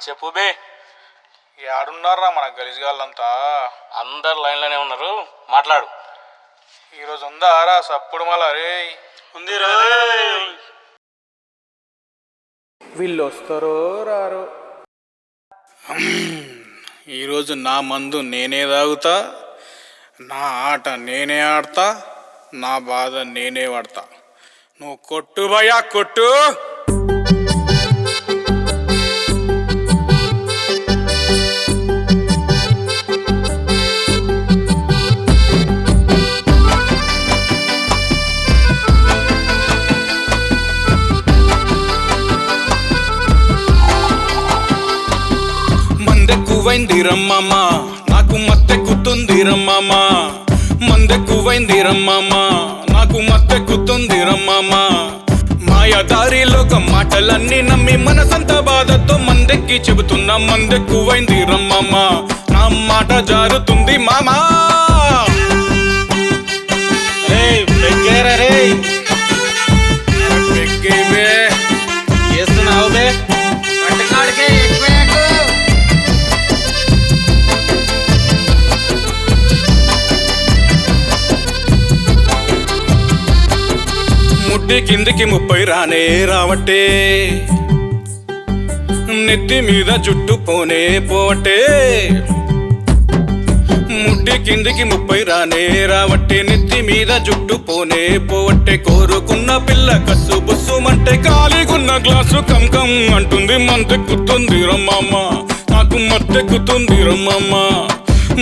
చెప్పు బే. ఏడున్నారా మన గలిజిగాళ్ళంతా అందరు లైన్లోనే ఉన్నారు. మాట్లాడు. ఈరోజు ఉందా? రా సప్పుడు మళ్ళా. రే ఉంది వీళ్ళు వస్తారో రారో. ఈరోజు నా మందు నేనే తాగుతా నా ఆట నేనే ఆడతా నా బాధ నేనే పడతా. నువ్వు కొట్టు భయ్యా కొట్టు! మందెక్కువైంది రమ్మమ్మ. నాకు మత్తెక్కుతుంది రమ్మమ్మ. మందెక్కువైంది రమ్మమ్మ. నాకు మత్తెక్కుతుంది రమ్మమ్మ. మాయదారిలో మాటలన్నీ నమ్మి మనసంత బాధతో మందెక్కి చెబుతున్నా మందెక్కువైంది రమ్మమ్మ. నా మాట జారుతుంది మామా. ముట్టి కిందికి ముప్పై రానే రావట్టే. నెత్తి మీద జుట్టు పోనే పోవట్టే. ముడ్డి కిందికి ముప్పై రానే రావట్టే. నెత్తి మీద జుట్టు పోనే పోవట్టే. కోరుకున్న పిల్ల కస్సు బుస్సుమంటే ఖాళీగున్న గ్లాసు కంకం అంటుంది మందెక్కుతుంది రమ్మమ్మ. నాకు మత్తెక్కుతుంది రమ్మమ్మ.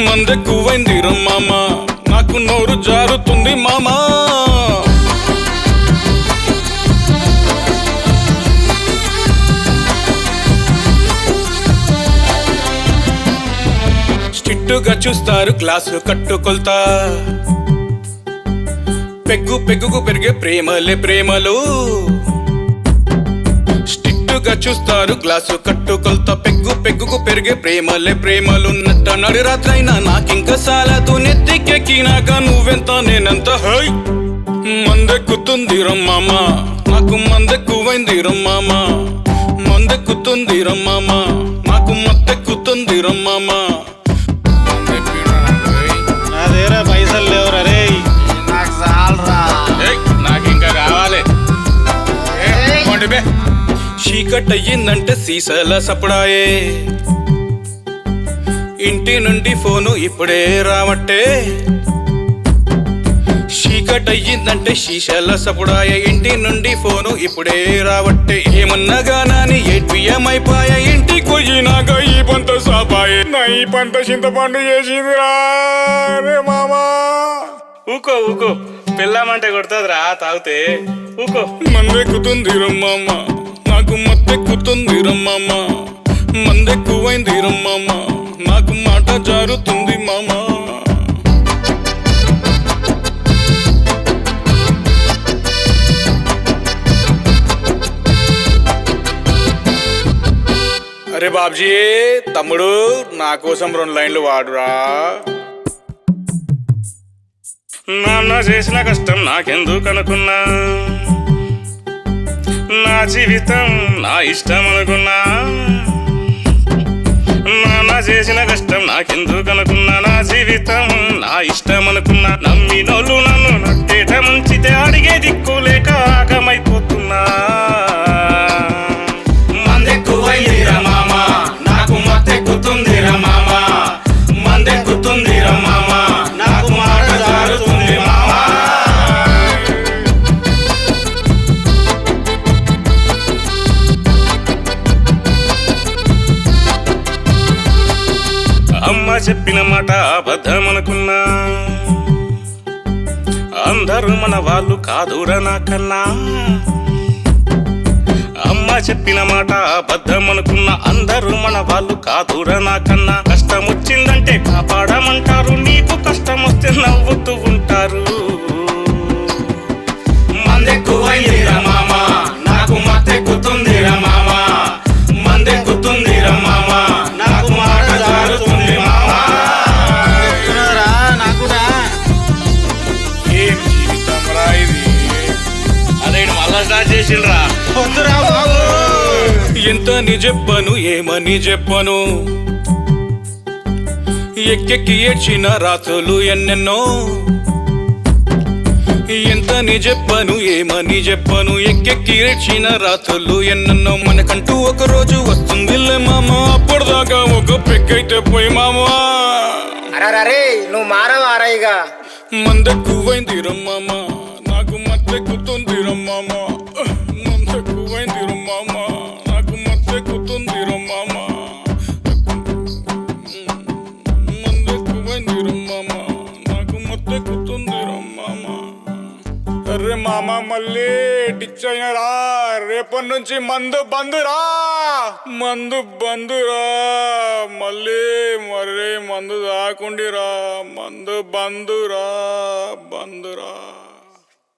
మందెక్కువైంది రమ్మమ్మ. నాకు నోరు జారుతుంది మామా. స్టిట్టుగా చూస్తారు గ్లాసు కట్టుకొల్తా. పెగ్గు పెగ్గుకు పెరిగే ప్రేమలే ప్రేమలు. స్టిట్టుగా చూస్తారు గ్లాసు కట్టుకొల్తా. పెగ్గు పెగ్గుకు పెరిగే ప్రేమలే ప్రేమలు. నట్ట నడి రాత్రైనా నాకింక సాలదు. నెత్తికెక్కినాక నువ్వెంత నేనెంత హై. మందెక్కుతుంది రమ్మామ నాకు మందెక్కువైంది రమ్మామ మందెక్కుతుంది రమ్మామ నాకు మత్తెక్కుతుంది రమ్మామ పోండి బే. చీకట్ అయ్యిందంటే సీసాల సపడాయే ఇంటి నుండి ఫోను ఇప్పుడే రావట్టే. చీకట్ అయ్యిందంటే శీషాల సపుడాయ ఇంటి నుండి ఫోను ఇప్పుడే రావట్టే. ఏమన్నా గానాని ఏటీఎం అయిపోయ ఇంటికి పోయినాక ఈ పంట సాపాయే. నా ఈ పంట చింతపండు చేసిందిరా రే మామా. ఊకో ఊకో. పిల్లమంటే కొడుతుందిరా తాగితే. ఊకో మందెక్కుతుంది రమ్మమ్మ నాకు మత్తెక్కుతుంది రమ్మమ్మ మందెక్కువైంది రమ్మమ్మ నాకు మాట జారుతుంది మామ. అరే బాబ్జీ తమ్ముడు నా కోసం రెండు లైన్లు వాడురా. నాన్న చేసిన కష్టం నాకెందుకు అనుకున్నా? నా జీవితం నా ఇష్టం అనుకున్నా. నాన్న చేసిన కష్టం నాకెందుకు అనుకున్నా? నా జీవితం నా ఇష్టం అనుకున్నా. నమ్మినోళ్ళు చెప్పిన మాట అబద్ధమనుకున్నా. అందరూ మన వాళ్ళు కాదురా నాకన్నా. అమ్మ చెప్పిన మాట అబద్ధం అనుకున్న అందరూ మన వాళ్ళు కాదురా నాకన్నా. కష్టం వచ్చిందంటే కాపాడమంటారు నీకు కష్టం వస్తే నవ్వుతూ ఉంటారు. మందెక్కువైంది మామ నాకు మత్తెక్కుతుంది రా మామ మందెక్కుతుందిరా మామ. బాబు ఎంతని చెప్పను ఏమని చెప్పను? ఎక్కెక్కి ఏడ్చిన రాత్రులు ఎన్నెన్నో. ఎంతని చెప్పను ఏమని చెప్పను? ఎక్కెక్కి ఏడ్చిన రాత్రులు ఎన్నెన్నో. మనకంటూ ఒక రోజు వస్తుందిలే మామ. అప్పటిదాకా ఒక పెక్కైతే పోయి మామా. అరే నువ్వు మారవారా ఇక? మందెక్కువైంది రమ్మామ నాకు మత్తెక్కుతుంది మామ మళ్ళీ డిచ్ అయినరా రేపటి నుంచి మందు బందురా. మందు బందురా. మళ్ళీ మరే మందు దాకుండిరా. మందు బందురా. బందురా.